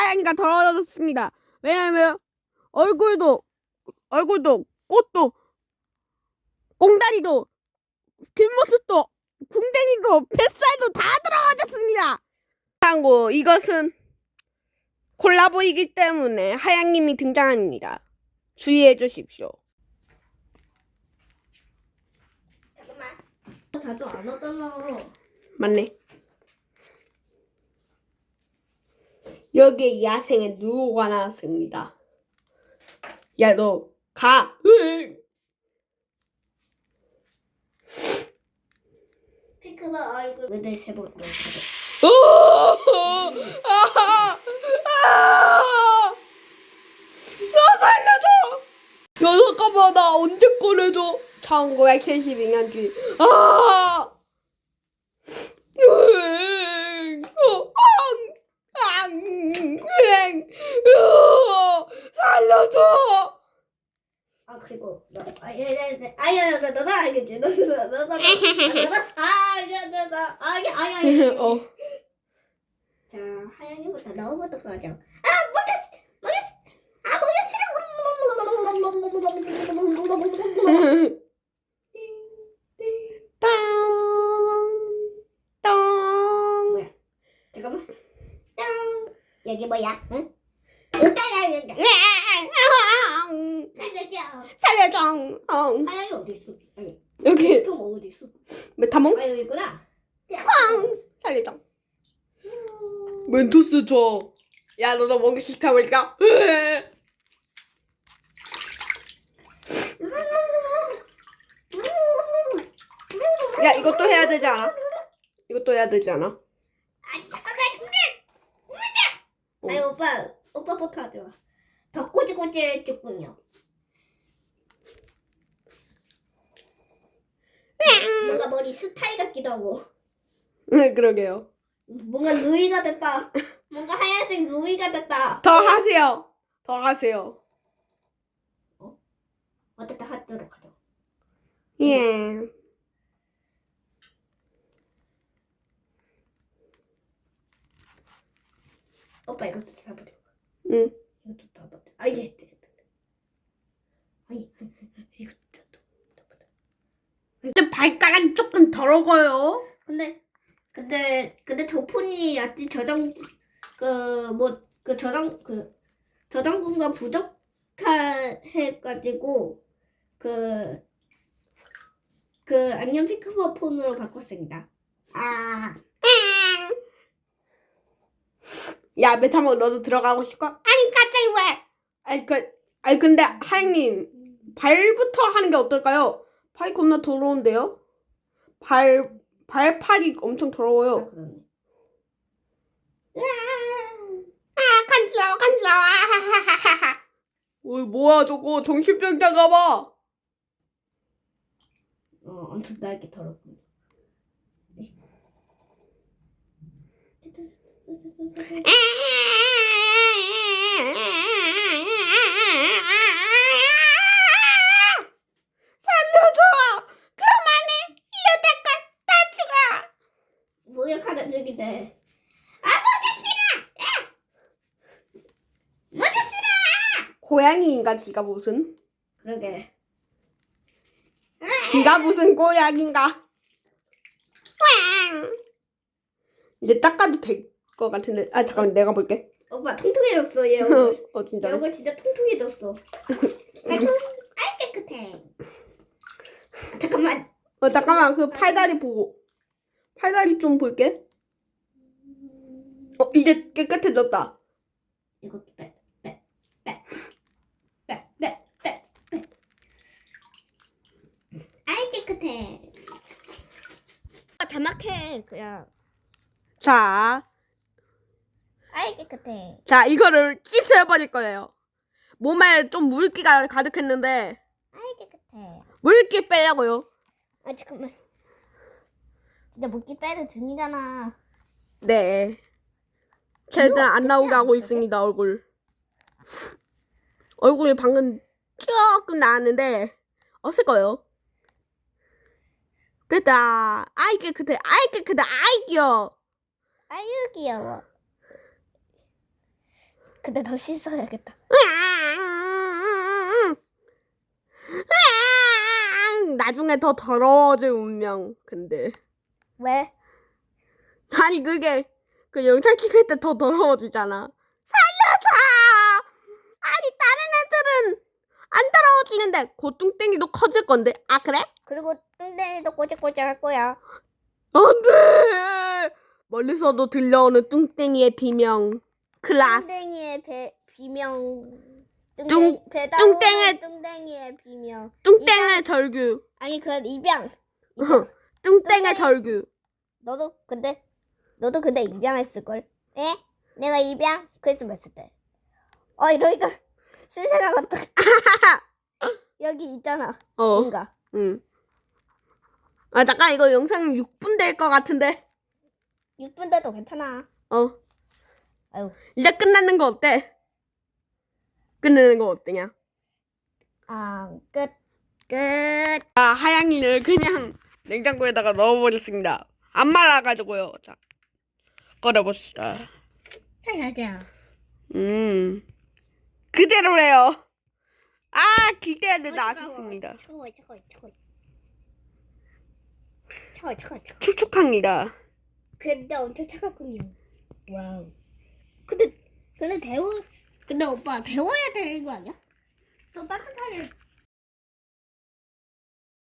하얀이가 더러워졌습니다. 왜냐면 얼굴도 얼굴도 꽃도 꽁다리도 뒷모습도 궁뎅이도 뱃살도 다 더러워졌습니다. 참고 이것은 콜라보이기 때문에 하양님이 등장합니다. 주의해 주십시오. 잠깐만. 자주 안 하잖아. 맞네. 여기에 야생에 누구가 나왔습니다. 야, 너 가. 피크가 얼굴 왜내 세번. 오! 아! 아! 나 살려줘! 야, 잠깐만, 나 언제 꺼내줘? 1972년 뒤. 아! 으잉. 어, 앙! 앙! 으잉. 으! 살려줘! 아 그리고 너 아야야야 아야 너 너도 알겠지 너도 너도 너도 아야 너도 아야 아야 어. 자 하영이부터 너부터 그러죠 아 먹였어 먹였어 아 먹였어 땅! 땅! 뭐야 잠깐만 짱 여기 뭐야 응? 으따야 살려줘 살려줘. 어. 하영이 어디 있어 아니 여기 통 어디 있어 메타몽 아 여기 있구나 꽝 살려줘. 멘토스 줘. 야 너도 먹기 싫다 보니까. 야 이것도 해야 되지 않아? 이것도 해야 되지 않아? 아니 잠깐만 아니 오빠 오빠부터 하지 마. 더 꼬지꼬지를 했군요. 뭔가 머리 스타일 같기도 하고 네 그러게요. 뭔가 루이가 됐다. 뭔가 하얀색 루이가 됐다. 더 하세요. 더 하세요. 어쨌든 하도록 하죠. 예. 오빠 이것도 잡아줘. 응. 이것도 잡아줘. 아 이게 됐다. 아니 이것도 잡아줘. 근데 발가락이 조금 더러워요. 근데 근데 근데 저 폰이 아직 저장 그 뭐 그 저장 그 저장군과 부족해가지고 그 그 안녕 피크버 폰으로 바꿨습니다. 아 야 메타몽 너도 들어가고 싶어? 아니 갑자기 왜? 아니 그 아니 근데 하영님 발부터 하는 게 어떨까요? 발이 겁나 더러운데요? 발 발팔이 엄청 아, 더러워요. 그러네. 아 간지러워 간지러워. 어이 뭐야 저거 정신병자 가 봐. 어 엄청 날개 더럽군. 살려줘. 그만해. 이때껏 다 죽어. 목욕하는 중인데. 아. 고양이인가 지가 무슨? 그러게. 지가 무슨 고양인가? 이제 닦아도 될 것 같은데. 아 잠깐만 내가 볼게. 오빠 통통해졌어 얘 얼굴. 어 얘 진짜. 얼굴 진짜 통통해졌어. 아이고, 아이 깨끗해. 아, 잠깐만. 어 잠깐만 그 팔다리 보고. 팔다리 좀 볼게. 어 이제 깨끗해졌다. 이거 빼, 빼, 빼, 빼, 빼, 빼, 빼. 아이 깨끗해. 아, 자막해 그냥. 자, 아이 깨끗해. 자 이거를 씻어버릴 거예요. 몸에 좀 물기가 가득했는데 아이 깨끗해. 물기 빼려고요. 아 잠깐만. 진짜 물기 빼는 중이잖아. 네. 최대한 안 나오게 하고 있습니다 얼굴. 얼굴이 방금 조금 나왔는데 없을 거예요. 됐다. 아이 깨끗해. 아이 깨끗해. 아이 귀여워. 아유 귀여워. 근데 더 씻어야겠다. 나중에 더 더러워질 운명. 근데 왜? 아니 그게 그 영상 찍을 때 더 더러워지잖아. 살려줘! 아니 다른 애들은 안 더러워지는데 고뚱땡이도 커질 건데. 아 그래? 그리고 뚱땡이도 꼬질꼬질 할 거야. 안돼. 멀리서도 들려오는 뚱땡이의 비명. 클라스. 뚱땡이의 배, 비명. 뚱- 배다 뚱땡의- 뚱땡이의 비명. 뚱땡의 절규. 아니 그 입양. 뚱땡의 절규. 너도 근데 너도 근데 입양했을 걸. 에? 내가 입양 크리스마스 때. 어 이러니까 신세가 같다. 여기 있잖아. 어. 뭔가. 응. 아 잠깐 이거 영상 6분 될 것 같은데. 6분 돼도 괜찮아. 어. 아유. 이제 끝나는 거 어때? 끝내는 거 어때냐? 아 끝. 끝. 아 하양이를 그냥 냉장고에다가 넣어버렸습니다. 안 말아가지고요. 자, 꺼내봅시다. 살살자. 음, 그대로래요. 아 기대하는 아쉽습니다. 차가워 차가워 차가워. 차가워 차가워 차가워. 축축합니다. 근데 엄청 차갑군요. 와우. 근데 근데 데워 근데 오빠 데워야 되는 거 아니야? 더 따뜻하게